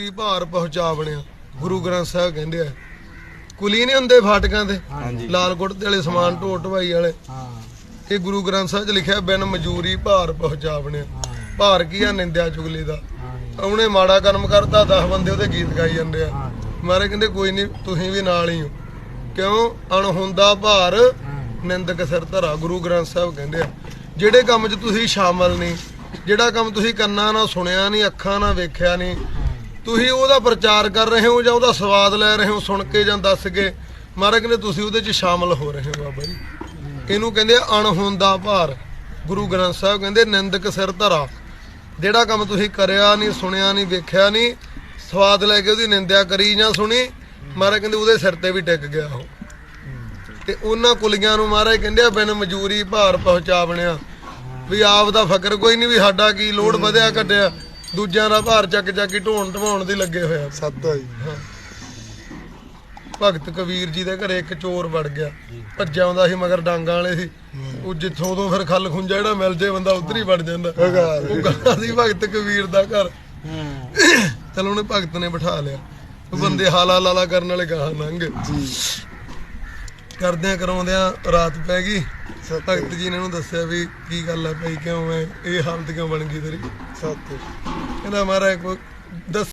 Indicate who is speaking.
Speaker 1: ਮਜੂਰੀ ਭਾਰ ਪਹੁੰਚਾ ਬਣਿਆ ਗੁਰੂ ਗ੍ਰੰਥ ਸਾਹਿਬ ਕਹਿੰਦੇ ਆ ਕੁਲੀ ਨਹੀਂ ਹੁੰਦੇ ਫਾਟਕਾਂ ਤੇ? ਲਾਲ ਕੁੜਤੇ ਵਾਲੇ ਸਮਾਨ ਢੋ ਢਵਾਈ ਵਾਲੇ।
Speaker 2: ਹਾਂ।
Speaker 1: ਇਹ ਗੁਰੂ ਗ੍ਰੰਥ ਸਾਹਿਬ 'ਚ ਲਿਖਿਆ ਬਿਨ ਮਜੂਰੀ ਭਾਰ ਪਹੁੰਚਾ ਬਣਿਆ ਭਾਰ ਕੀ ਆ? ਨਿੰਦਿਆ ਚੁਗਲੀ ਦਾ। ਉਹਨੇ ਮਾੜਾ ਕਰਮ ਕਰਤਾ 10 ਬੰਦੇ ਉਹਦੇ ਗੀਤ ਗਾਈ ਜਾਂਦੇ ਆ। ਮਾਰੇ ਕਹਿੰਦੇ ਕੋਈ ਨਹੀਂ ਤੁਸੀਂ ਵੀ ਨਾਲ ਹੀ ਹੋ। ਕਿਉਂ? ਅਣਹੁੰਦਾ ਭਾਰ ਨਿੰਦਕ ਸਿਰ ਧਰਾ। ਗੁਰੂ ਗ੍ਰੰਥ ਸਾਹਿਬ ਕਹਿੰਦੇ ਆ ਜਿਹੜੇ ਕੰਮ 'ਚ ਤੁਸੀਂ ਸ਼ਾਮਲ ਨਹੀਂ ਜਿਹੜਾ ਕੰਮ ਤੁਸੀਂ ਕੰਨਾਂ ਨਾਲ ਸੁਣਿਆ ਨਹੀਂ ਅੱਖਾਂ ਨਾਲ ਵੇਖਿਆ ਨਹੀਂ ਤੁਸੀਂ ਉਹਦਾ ਪ੍ਰਚਾਰ ਕਰ ਰਹੇ ਹੋ ਜਾਂ ਉਹਦਾ ਸਵਾਦ ਲੈ ਰਹੇ ਹੋ ਸੁਣ ਕੇ ਜਾਂ ਦੱਸ ਕੇ? ਮਹਾਰਾਜ ਕਹਿੰਦੇ ਤੁਸੀਂ ਉਹਦੇ 'ਚ ਸ਼ਾਮਲ ਹੋ ਰਹੇ ਹੋ ਬਾਬਾ ਜੀ। ਇਹਨੂੰ ਕਹਿੰਦੇ ਆ ਭਾਰ। ਗੁਰੂ ਗ੍ਰੰਥ ਸਾਹਿਬ ਕਹਿੰਦੇ, ਨਿੰਦਕ ਸਿਰ ਧਰਾ। ਜਿਹੜਾ ਕੰਮ ਤੁਸੀਂ ਕਰਿਆ ਨਹੀਂ, ਸੁਣਿਆ ਨਹੀਂ, ਵੇਖਿਆ ਨਹੀਂ, ਸਵਾਦ ਲੈ ਕੇ ਉਹਦੀ ਨਿੰਦਿਆ ਕਰੀ ਜਾਂ ਸੁਣੀ ਮਹਾਰਾਜ ਕਹਿੰਦੇ ਉਹਦੇ ਸਿਰ ਤੇ ਵੀ ਟਿਕ ਗਿਆ ਉਹ। ਤੇ ਉਹਨਾਂ ਕੁਲੀਆਂ ਨੂੰ ਮਹਾਰਾਜ ਕਹਿੰਦੇ ਆ, ਬਿਨ ਮਜੂਰੀ ਭਾਰ ਪਹੁੰਚਾ ਬਣਿਆ ਵੀ ਆਪ ਦਾ ਫਕਰ ਕੋਈ ਨਹੀਂ, ਵੀ ਸਾਡਾ ਕੀ ਲੋੜ ਵਧਿਆ ਘਟਿਆ। ਦੂਜਿਆਂ ਦਾ ਭਾਰ ਚੱਕ ਚੱਕ ਕੇ ਢੋਣ ਢਵਾਉਣ ਦੀ ਲੱਗੇ ਹੋਇਆ
Speaker 3: ਸੱਤ ਹੋਈ
Speaker 1: ਭਗਤ ਕਬੀਰ ਜੀ ਦੇ ਘਰੇ ਇੱਕ ਚੋਰ ਵੜ ਗਿਆ। ਭੱਜਿਆ ਆਉਂਦਾ ਸੀ ਮਗਰ ਡਾਂਗਾਂ ਵਾਲੇ ਸੀ। ਉਹ ਜਿੱਥੋਂ ਤੋਂ ਫਿਰ ਖੱਲ ਖੁੰਝਾ ਜਿਹੜਾ ਮਿਲ ਜੇ ਬੰਦਾ ਉਧਰ ਹੀ ਵੜ ਜਾਂਦਾ। ਉਹ ਗਾਣਾ ਸੀ ਭਗਤ ਕਬੀਰ ਦਾ ਘਰ। ਚਲ ਉਹਨੇ ਭਗਤ ਨੇ ਬਿਠਾ ਲਿਆ। ਉਹ ਬੰਦੇ ਹਾਲਾ ਲਾਲਾ ਕਰਨ ਵਾਲੇ ਗਾਹਾਂ ਲੰਘ
Speaker 3: ਜੀ।
Speaker 1: ਕਰਦਿਆਂ ਕਰਾਉਂਦਿਆਂ ਰਾਤ ਪੈ ਗਈ। ਭਗਤ ਜੀ ਨੇ ਉਹਨੂੰ ਦੱਸਿਆ ਵੀ ਕੀ ਗੱਲ ਹੈ ਭਾਈ ਕਿਉਂ ਐ ਇਹ ਹਾਲਤ ਕਿਉਂ ਬਣ ਗਈ ਤੇਰੀ?
Speaker 3: ਸੱਤ
Speaker 1: ਕਹਿੰਦਾ ਮਹਾਰਾਜ ਕੋਈ ਦੱਸ